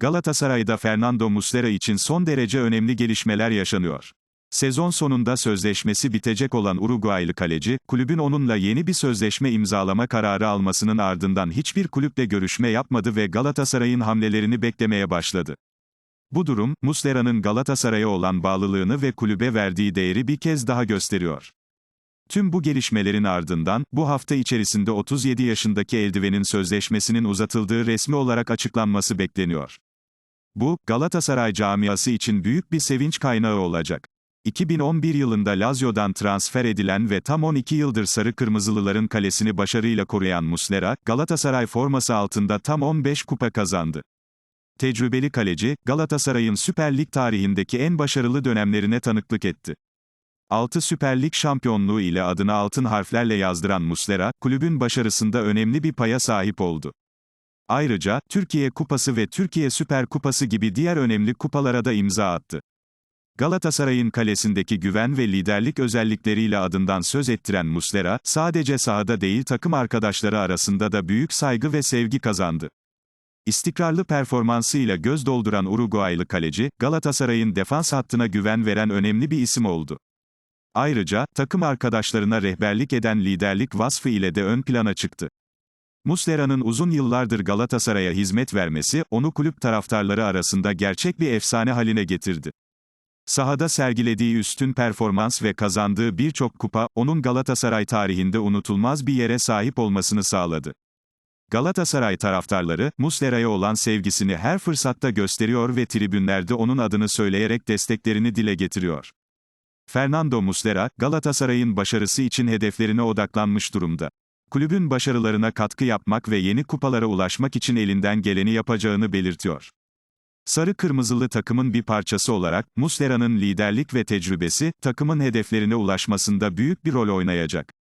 Galatasaray'da Fernando Muslera için son derece önemli gelişmeler yaşanıyor. Sezon sonunda sözleşmesi bitecek olan Uruguaylı kaleci, kulübün onunla yeni bir sözleşme imzalama kararı almasının ardından hiçbir kulüple görüşme yapmadı ve Galatasaray'ın hamlelerini beklemeye başladı. Bu durum, Muslera'nın Galatasaray'a olan bağlılığını ve kulübe verdiği değeri bir kez daha gösteriyor. Tüm bu gelişmelerin ardından, bu hafta içerisinde 37 yaşındaki eldivenin sözleşmesinin uzatıldığı resmi olarak açıklanması bekleniyor. Bu, Galatasaray camiası için büyük bir sevinç kaynağı olacak. 2011 yılında Lazio'dan transfer edilen ve tam 12 yıldır sarı kırmızılıların kalesini başarıyla koruyan Muslera, Galatasaray forması altında tam 15 kupa kazandı. Tecrübeli kaleci, Galatasaray'ın Süper Lig tarihindeki en başarılı dönemlerine tanıklık etti. 6 Süper Lig şampiyonluğu ile adını altın harflerle yazdıran Muslera, kulübün başarısında önemli bir paya sahip oldu. Ayrıca, Türkiye Kupası ve Türkiye Süper Kupası gibi diğer önemli kupalara da imza attı. Galatasaray'ın kalesindeki güven ve liderlik özellikleriyle adından söz ettiren Muslera, sadece sahada değil takım arkadaşları arasında da büyük saygı ve sevgi kazandı. İstikrarlı performansıyla göz dolduran Uruguaylı kaleci, Galatasaray'ın defans hattına güven veren önemli bir isim oldu. Ayrıca, takım arkadaşlarına rehberlik eden liderlik vasfı ile de ön plana çıktı. Muslera'nın uzun yıllardır Galatasaray'a hizmet vermesi, onu kulüp taraftarları arasında gerçek bir efsane haline getirdi. Sahada sergilediği üstün performans ve kazandığı birçok kupa, onun Galatasaray tarihinde unutulmaz bir yere sahip olmasını sağladı. Galatasaray taraftarları, Muslera'ya olan sevgisini her fırsatta gösteriyor ve tribünlerde onun adını söyleyerek desteklerini dile getiriyor. Fernando Muslera, Galatasaray'ın başarısı için hedeflerine odaklanmış durumda. Kulübün başarılarına katkı yapmak ve yeni kupalara ulaşmak için elinden geleni yapacağını belirtiyor. Sarı kırmızılı takımın bir parçası olarak, Muslera'nın liderlik ve tecrübesi, takımın hedeflerine ulaşmasında büyük bir rol oynayacak.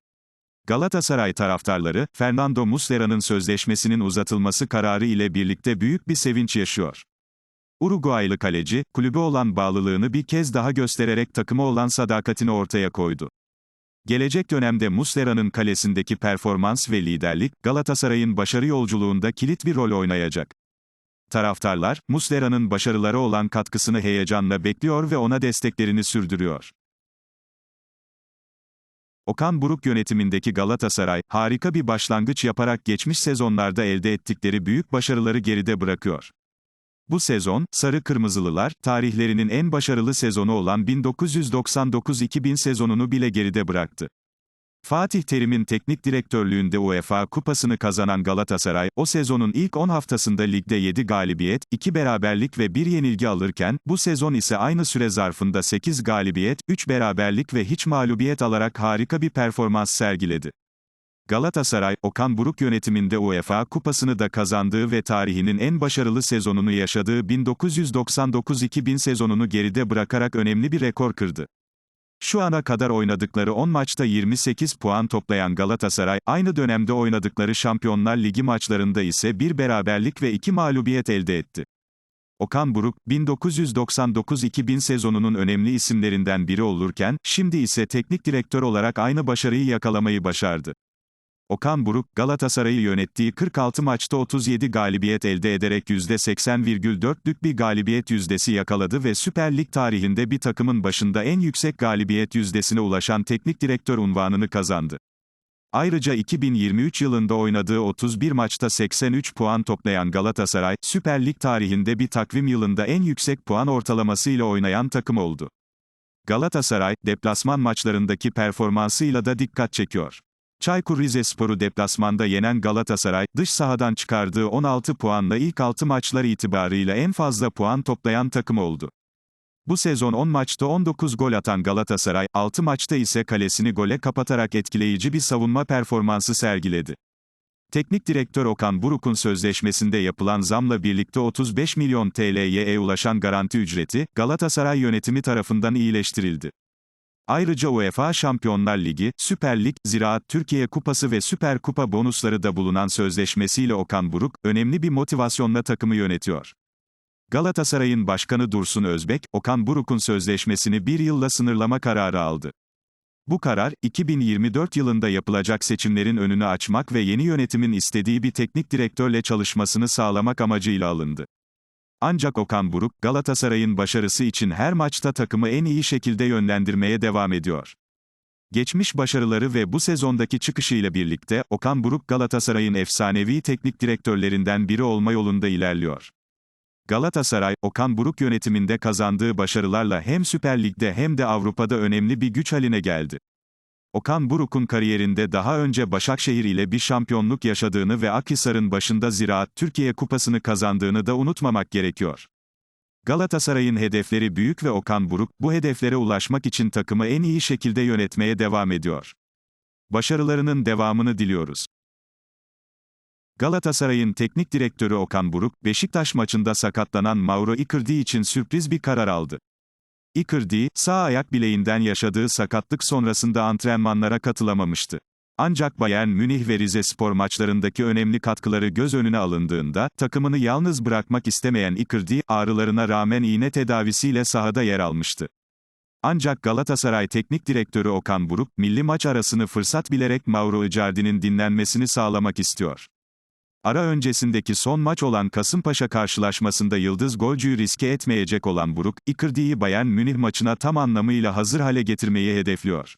Galatasaray taraftarları, Fernando Muslera'nın sözleşmesinin uzatılması kararı ile birlikte büyük bir sevinç yaşıyor. Uruguaylı kaleci, kulübe olan bağlılığını bir kez daha göstererek takıma olan sadakatini ortaya koydu. Gelecek dönemde Muslera'nın kalesindeki performans ve liderlik, Galatasaray'ın başarı yolculuğunda kilit bir rol oynayacak. Taraftarlar, Muslera'nın başarılara olan katkısını heyecanla bekliyor ve ona desteklerini sürdürüyor. Okan Buruk yönetimindeki Galatasaray, harika bir başlangıç yaparak geçmiş sezonlarda elde ettikleri büyük başarıları geride bırakıyor. Bu sezon, Sarı Kırmızılılar, tarihlerinin en başarılı sezonu olan 1999-2000 sezonunu bile geride bıraktı. Fatih Terim'in teknik direktörlüğünde UEFA Kupası'nı kazanan Galatasaray, o sezonun ilk 10 haftasında ligde 7 galibiyet, 2 beraberlik ve 1 yenilgi alırken, bu sezon ise aynı süre zarfında 8 galibiyet, 3 beraberlik ve hiç mağlubiyet alarak harika bir performans sergiledi. Galatasaray, Okan Buruk yönetiminde UEFA Kupası'nı da kazandığı ve tarihinin en başarılı sezonunu yaşadığı 1999-2000 sezonunu geride bırakarak önemli bir rekor kırdı. Şu ana kadar oynadıkları 10 maçta 28 puan toplayan Galatasaray, aynı dönemde oynadıkları Şampiyonlar Ligi maçlarında ise bir beraberlik ve iki mağlubiyet elde etti. Okan Buruk, 1999-2000 sezonunun önemli isimlerinden biri olurken, şimdi ise teknik direktör olarak aynı başarıyı yakalamayı başardı. Okan Buruk, Galatasaray'ı yönettiği 46 maçta 37 galibiyet elde ederek %80,4'lük bir galibiyet yüzdesi yakaladı ve Süper Lig tarihinde bir takımın başında en yüksek galibiyet yüzdesine ulaşan teknik direktör unvanını kazandı. Ayrıca 2023 yılında oynadığı 31 maçta 83 puan toplayan Galatasaray, Süper Lig tarihinde bir takvim yılında en yüksek puan ortalamasıyla oynayan takım oldu. Galatasaray, deplasman maçlarındaki performansıyla da dikkat çekiyor. Çaykur Rizespor'u deplasmanda yenen Galatasaray, dış sahadan çıkardığı 16 puanla ilk 6 maçlar itibarıyla en fazla puan toplayan takım oldu. Bu sezon 10 maçta 19 gol atan Galatasaray, 6 maçta ise kalesini gole kapatarak etkileyici bir savunma performansı sergiledi. Teknik direktör Okan Buruk'un sözleşmesinde yapılan zamla birlikte 35 milyon TL'ye ulaşan garanti ücreti, Galatasaray yönetimi tarafından iyileştirildi. Ayrıca UEFA Şampiyonlar Ligi, Süper Lig, Ziraat Türkiye Kupası ve Süper Kupa bonusları da bulunan sözleşmesiyle Okan Buruk, önemli bir motivasyonla takımı yönetiyor. Galatasaray'ın başkanı Dursun Özbek, Okan Buruk'un sözleşmesini bir yılla sınırlama kararı aldı. Bu karar, 2024 yılında yapılacak seçimlerin önünü açmak ve yeni yönetimin istediği bir teknik direktörle çalışmasını sağlamak amacıyla alındı. Ancak Okan Buruk, Galatasaray'ın başarısı için her maçta takımı en iyi şekilde yönlendirmeye devam ediyor. Geçmiş başarıları ve bu sezondaki çıkışıyla birlikte, Okan Buruk Galatasaray'ın efsanevi teknik direktörlerinden biri olma yolunda ilerliyor. Galatasaray, Okan Buruk yönetiminde kazandığı başarılarla hem Süper Lig'de hem de Avrupa'da önemli bir güç haline geldi. Okan Buruk'un kariyerinde daha önce Başakşehir ile bir şampiyonluk yaşadığını ve Akhisar'ın başında Ziraat Türkiye Kupası'nı kazandığını da unutmamak gerekiyor. Galatasaray'ın hedefleri büyük ve Okan Buruk, bu hedeflere ulaşmak için takımı en iyi şekilde yönetmeye devam ediyor. Başarılarının devamını diliyoruz. Galatasaray'ın teknik direktörü Okan Buruk, Beşiktaş maçında sakatlanan Mauro Icardi için sürpriz bir karar aldı. Icardi, sağ ayak bileğinden yaşadığı sakatlık sonrasında antrenmanlara katılamamıştı. Ancak Bayern Münih ve Rize spor maçlarındaki önemli katkıları göz önüne alındığında, takımını yalnız bırakmak istemeyen Icardi, ağrılarına rağmen iğne tedavisiyle sahada yer almıştı. Ancak Galatasaray Teknik Direktörü Okan Buruk, milli maç arasını fırsat bilerek Mauro Icardi'nin dinlenmesini sağlamak istiyor. Ara öncesindeki son maç olan Kasımpaşa karşılaşmasında yıldız golcüyü riske etmeyecek olan Buruk, Icardi'yi Bayern Münih maçına tam anlamıyla hazır hale getirmeyi hedefliyor.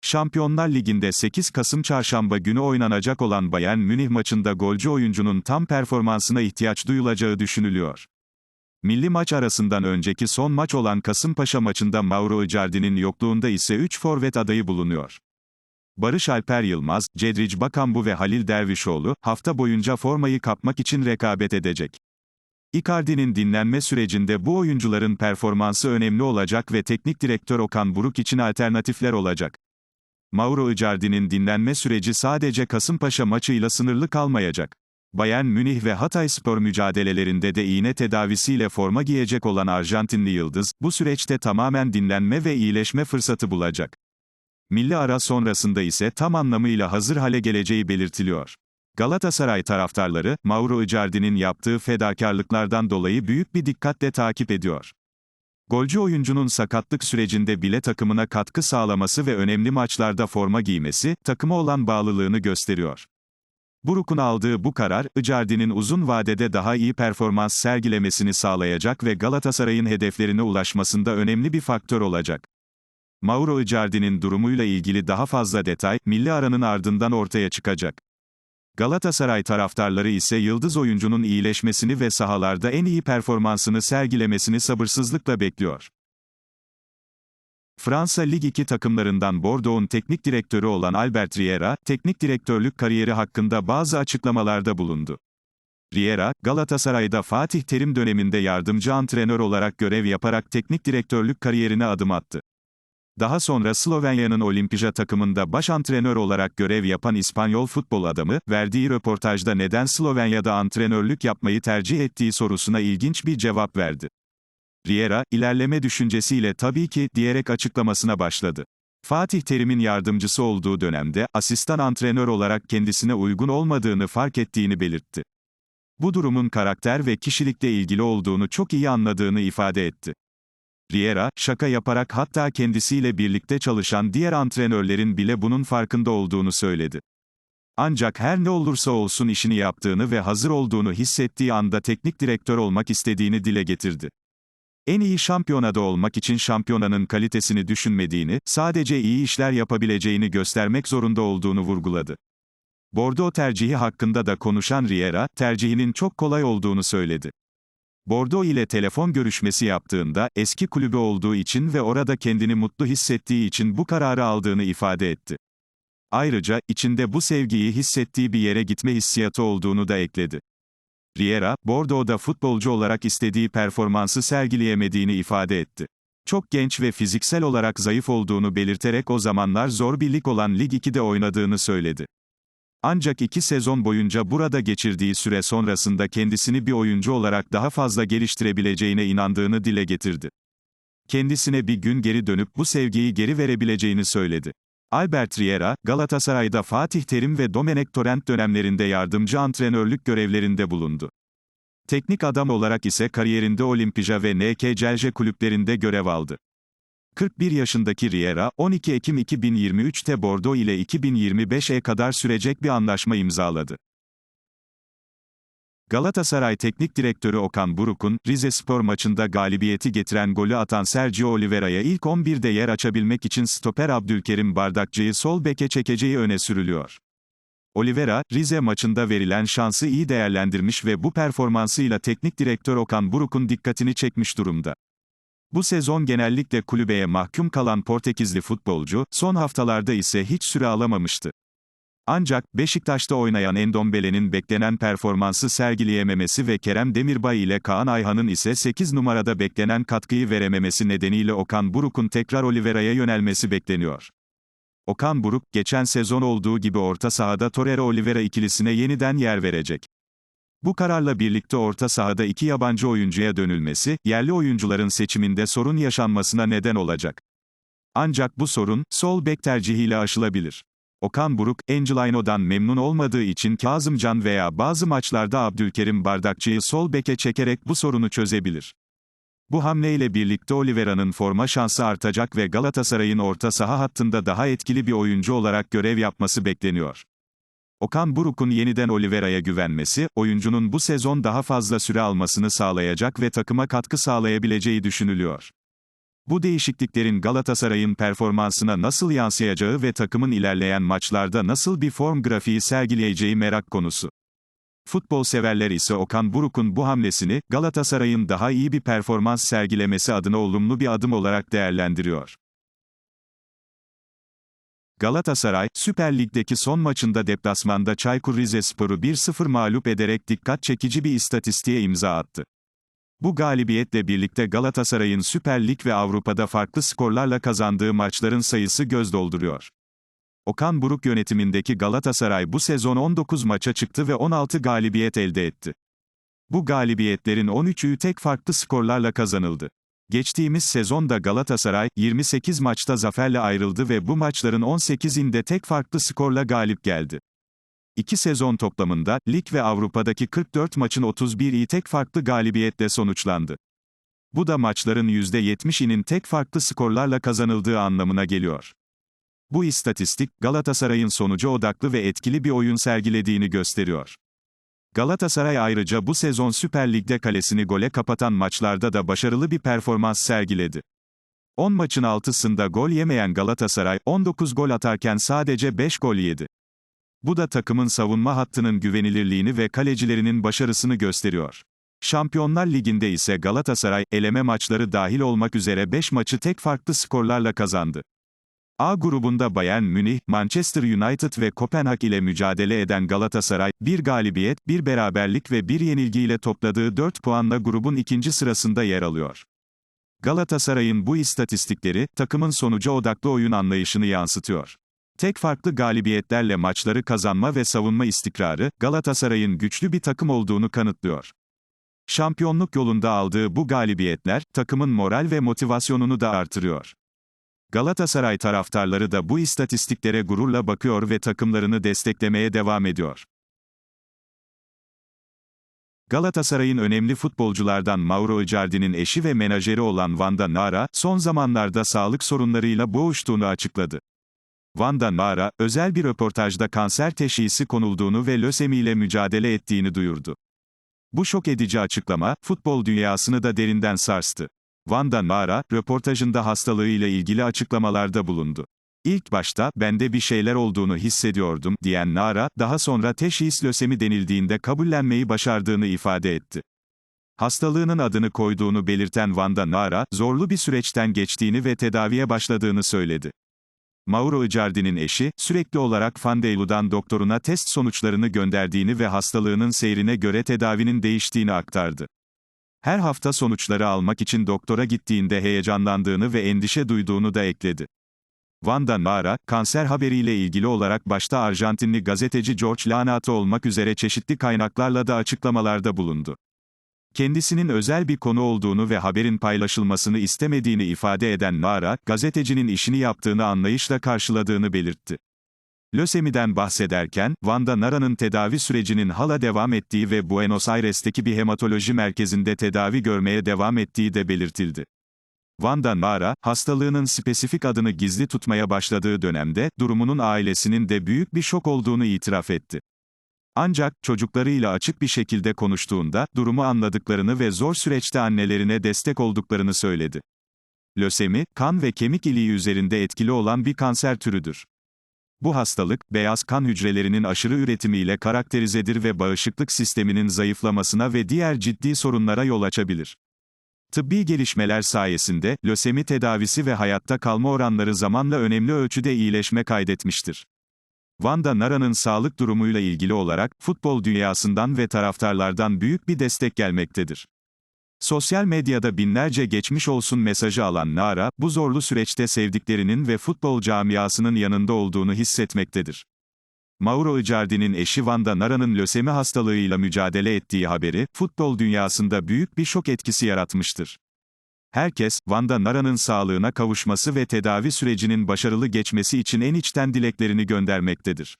Şampiyonlar Ligi'nde 8 Kasım çarşamba günü oynanacak olan Bayern Münih maçında golcü oyuncunun tam performansına ihtiyaç duyulacağı düşünülüyor. Milli maç arasından önceki son maç olan Kasımpaşa maçında Mauro Icardi'nin yokluğunda ise 3 forvet adayı bulunuyor. Barış Alper Yılmaz, Cedric Bakambu ve Halil Dervişoğlu, hafta boyunca formayı kapmak için rekabet edecek. Icardi'nin dinlenme sürecinde bu oyuncuların performansı önemli olacak ve teknik direktör Okan Buruk için alternatifler olacak. Mauro Icardi'nin dinlenme süreci sadece Kasımpaşa maçıyla sınırlı kalmayacak. Bayern Münih ve Hatayspor mücadelelerinde de iğne tedavisiyle forma giyecek olan Arjantinli Yıldız, bu süreçte tamamen dinlenme ve iyileşme fırsatı bulacak. Milli ara sonrasında ise tam anlamıyla hazır hale geleceği belirtiliyor. Galatasaray taraftarları, Mauro Icardi'nin yaptığı fedakarlıklardan dolayı büyük bir dikkatle takip ediyor. Golcü oyuncunun sakatlık sürecinde bile takımına katkı sağlaması ve önemli maçlarda forma giymesi, takıma olan bağlılığını gösteriyor. Buruk'un aldığı bu karar, Icardi'nin uzun vadede daha iyi performans sergilemesini sağlayacak ve Galatasaray'ın hedeflerine ulaşmasında önemli bir faktör olacak. Mauro Icardi'nin durumuyla ilgili daha fazla detay, milli aranın ardından ortaya çıkacak. Galatasaray taraftarları ise yıldız oyuncunun iyileşmesini ve sahalarda en iyi performansını sergilemesini sabırsızlıkla bekliyor. Fransa Lig 2 takımlarından Bordeaux'un teknik direktörü olan Albert Riera, teknik direktörlük kariyeri hakkında bazı açıklamalarda bulundu. Riera, Galatasaray'da Fatih Terim döneminde yardımcı antrenör olarak görev yaparak teknik direktörlük kariyerine adım attı. Daha sonra Slovenya'nın Olimpija takımında baş antrenör olarak görev yapan İspanyol futbol adamı, verdiği röportajda neden Slovenya'da antrenörlük yapmayı tercih ettiği sorusuna ilginç bir cevap verdi. Riera, ilerleme düşüncesiyle tabii ki, diyerek açıklamasına başladı. Fatih Terim'in yardımcısı olduğu dönemde, asistan antrenör olarak kendisine uygun olmadığını fark ettiğini belirtti. Bu durumun karakter ve kişilikle ilgili olduğunu çok iyi anladığını ifade etti. Riera, şaka yaparak hatta kendisiyle birlikte çalışan diğer antrenörlerin bile bunun farkında olduğunu söyledi. Ancak her ne olursa olsun işini yaptığını ve hazır olduğunu hissettiği anda teknik direktör olmak istediğini dile getirdi. En iyi şampiyonada olmak için şampiyonanın kalitesini düşünmediğini, sadece iyi işler yapabileceğini göstermek zorunda olduğunu vurguladı. Bordeaux tercihi hakkında da konuşan Riera, tercihinin çok kolay olduğunu söyledi. Bordeaux ile telefon görüşmesi yaptığında, eski kulübü olduğu için ve orada kendini mutlu hissettiği için bu kararı aldığını ifade etti. Ayrıca, içinde bu sevgiyi hissettiği bir yere gitme hissiyatı olduğunu da ekledi. Riera, Bordeaux'da futbolcu olarak istediği performansı sergileyemediğini ifade etti. Çok genç ve fiziksel olarak zayıf olduğunu belirterek o zamanlar zor bir lig olan Lig 2'de oynadığını söyledi. Ancak iki sezon boyunca burada geçirdiği süre sonrasında kendisini bir oyuncu olarak daha fazla geliştirebileceğine inandığını dile getirdi. Kendisine bir gün geri dönüp bu sevgiyi geri verebileceğini söyledi. Albert Riera, Galatasaray'da Fatih Terim ve Domenech Torrent dönemlerinde yardımcı antrenörlük görevlerinde bulundu. Teknik adam olarak ise kariyerinde Olimpija ve NK Celje kulüplerinde görev aldı. 41 yaşındaki Riera, 12 Ekim 2023'te Bordeaux ile 2025'e kadar sürecek bir anlaşma imzaladı. Galatasaray Teknik Direktörü Okan Buruk'un, Rize Spor maçında galibiyeti getiren golü atan Sergio Oliveira'ya ilk 11'de yer açabilmek için stoper Abdülkerim Bardakçı'yı sol beke çekeceği öne sürülüyor. Oliveira, Rize maçında verilen şansı iyi değerlendirmiş ve bu performansıyla teknik direktör Okan Buruk'un dikkatini çekmiş durumda. Bu sezon genellikle kulübeye mahkum kalan Portekizli futbolcu, son haftalarda ise hiç süre alamamıştı. Ancak, Beşiktaş'ta oynayan Endombele'nin beklenen performansı sergileyememesi ve Kerem Demirbay ile Kaan Ayhan'ın ise 8 numarada beklenen katkıyı verememesi nedeniyle Okan Buruk'un tekrar Oliveira'ya yönelmesi bekleniyor. Okan Buruk, geçen sezon olduğu gibi orta sahada Torreira-Oliveira ikilisine yeniden yer verecek. Bu kararla birlikte orta sahada iki yabancı oyuncuya dönülmesi, yerli oyuncuların seçiminde sorun yaşanmasına neden olacak. Ancak bu sorun, sol bek tercihiyle aşılabilir. Okan Buruk, Angelino'dan memnun olmadığı için Kazımcan veya bazı maçlarda Abdülkerim Bardakçı'yı sol beke çekerek bu sorunu çözebilir. Bu hamleyle birlikte Oliveira'nın forma şansı artacak ve Galatasaray'ın orta saha hattında daha etkili bir oyuncu olarak görev yapması bekleniyor. Okan Buruk'un yeniden Oliveira'ya güvenmesi, oyuncunun bu sezon daha fazla süre almasını sağlayacak ve takıma katkı sağlayabileceği düşünülüyor. Bu değişikliklerin Galatasaray'ın performansına nasıl yansıyacağı ve takımın ilerleyen maçlarda nasıl bir form grafiği sergileyeceği merak konusu. Futbol severler ise Okan Buruk'un bu hamlesini, Galatasaray'ın daha iyi bir performans sergilemesi adına olumlu bir adım olarak değerlendiriyor. Galatasaray, Süper Lig'deki son maçında deplasmanda Çaykur Rizespor'u 1-0 mağlup ederek dikkat çekici bir istatistiğe imza attı. Bu galibiyetle birlikte Galatasaray'ın Süper Lig ve Avrupa'da farklı skorlarla kazandığı maçların sayısı göz dolduruyor. Okan Buruk yönetimindeki Galatasaray bu sezon 19 maça çıktı ve 16 galibiyet elde etti. Bu galibiyetlerin 13'ü tek farklı skorlarla kazanıldı. Geçtiğimiz sezonda Galatasaray, 28 maçta zaferle ayrıldı ve bu maçların 18'inde tek farklı skorla galip geldi. İki sezon toplamında, lig ve Avrupa'daki 44 maçın 31'i tek farklı galibiyetle sonuçlandı. Bu da maçların %70'inin tek farklı skorlarla kazanıldığı anlamına geliyor. Bu istatistik, Galatasaray'ın sonucu odaklı ve etkili bir oyun sergilediğini gösteriyor. Galatasaray ayrıca bu sezon Süper Lig'de kalesini gole kapatan maçlarda da başarılı bir performans sergiledi. 10 maçın 6'sında gol yemeyen Galatasaray, 19 gol atarken sadece 5 gol yedi. Bu da takımın savunma hattının güvenilirliğini ve kalecilerinin başarısını gösteriyor. Şampiyonlar Ligi'nde ise Galatasaray, eleme maçları dahil olmak üzere 5 maçı tek farklı skorlarla kazandı. A grubunda Bayern Münih, Manchester United ve Kopenhag ile mücadele eden Galatasaray, bir galibiyet, bir beraberlik ve bir yenilgiyle topladığı 4 puanla grubun ikinci sırasında yer alıyor. Galatasaray'ın bu istatistikleri, takımın sonuca odaklı oyun anlayışını yansıtıyor. Tek farklı galibiyetlerle maçları kazanma ve savunma istikrarı, Galatasaray'ın güçlü bir takım olduğunu kanıtlıyor. Şampiyonluk yolunda aldığı bu galibiyetler, takımın moral ve motivasyonunu da artırıyor. Galatasaray taraftarları da bu istatistiklere gururla bakıyor ve takımlarını desteklemeye devam ediyor. Galatasaray'ın önemli futbolculardan Mauro Icardi'nin eşi ve menajeri olan Vanda Nara, son zamanlarda sağlık sorunlarıyla boğuştuğunu açıkladı. Vanda Nara, özel bir röportajda kanser teşhisi konulduğunu ve lösemi ile mücadele ettiğini duyurdu. Bu şok edici açıklama, futbol dünyasını da derinden sarstı. Vanda Nara, röportajında hastalığıyla ilgili açıklamalarda bulundu. İlk başta, bende bir şeyler olduğunu hissediyordum, diyen Nara, daha sonra teşhis lösemi denildiğinde kabullenmeyi başardığını ifade etti. Hastalığının adını koyduğunu belirten Vanda Nara, zorlu bir süreçten geçtiğini ve tedaviye başladığını söyledi. Mauro Icardi'nin eşi, sürekli olarak Fandeilu'dan doktoruna test sonuçlarını gönderdiğini ve hastalığının seyrine göre tedavinin değiştiğini aktardı. Her hafta sonuçları almak için doktora gittiğinde heyecanlandığını ve endişe duyduğunu da ekledi. Vanda Nara, kanser haberiyle ilgili olarak başta Arjantinli gazeteci George Lanato olmak üzere çeşitli kaynaklarla da açıklamalarda bulundu. Kendisinin özel bir konu olduğunu ve haberin paylaşılmasını istemediğini ifade eden Nara, gazetecinin işini yaptığını anlayışla karşıladığını belirtti. Lösemi'den bahsederken, Vanda Nara'nın tedavi sürecinin hala devam ettiği ve Buenos Aires'teki bir hematoloji merkezinde tedavi görmeye devam ettiği de belirtildi. Vanda Nara, hastalığının spesifik adını gizli tutmaya başladığı dönemde, durumunun ailesinin de büyük bir şok olduğunu itiraf etti. Ancak, çocuklarıyla açık bir şekilde konuştuğunda, durumu anladıklarını ve zor süreçte annelerine destek olduklarını söyledi. Lösemi, kan ve kemik iliği üzerinde etkili olan bir kanser türüdür. Bu hastalık, beyaz kan hücrelerinin aşırı üretimiyle karakterizedir ve bağışıklık sisteminin zayıflamasına ve diğer ciddi sorunlara yol açabilir. Tıbbi gelişmeler sayesinde, lösemi tedavisi ve hayatta kalma oranları zamanla önemli ölçüde iyileşme kaydetmiştir. Vanda Nara'nın sağlık durumuyla ilgili olarak, futbol dünyasından ve taraftarlardan büyük bir destek gelmektedir. Sosyal medyada binlerce geçmiş olsun mesajı alan Nara, bu zorlu süreçte sevdiklerinin ve futbol camiasının yanında olduğunu hissetmektedir. Mauro Icardi'nin eşi Vanda Nara'nın lösemi hastalığıyla mücadele ettiği haberi, futbol dünyasında büyük bir şok etkisi yaratmıştır. Herkes, Vanda Nara'nın sağlığına kavuşması ve tedavi sürecinin başarılı geçmesi için en içten dileklerini göndermektedir.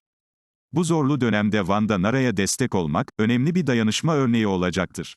Bu zorlu dönemde Vanda Nara'ya destek olmak, önemli bir dayanışma örneği olacaktır.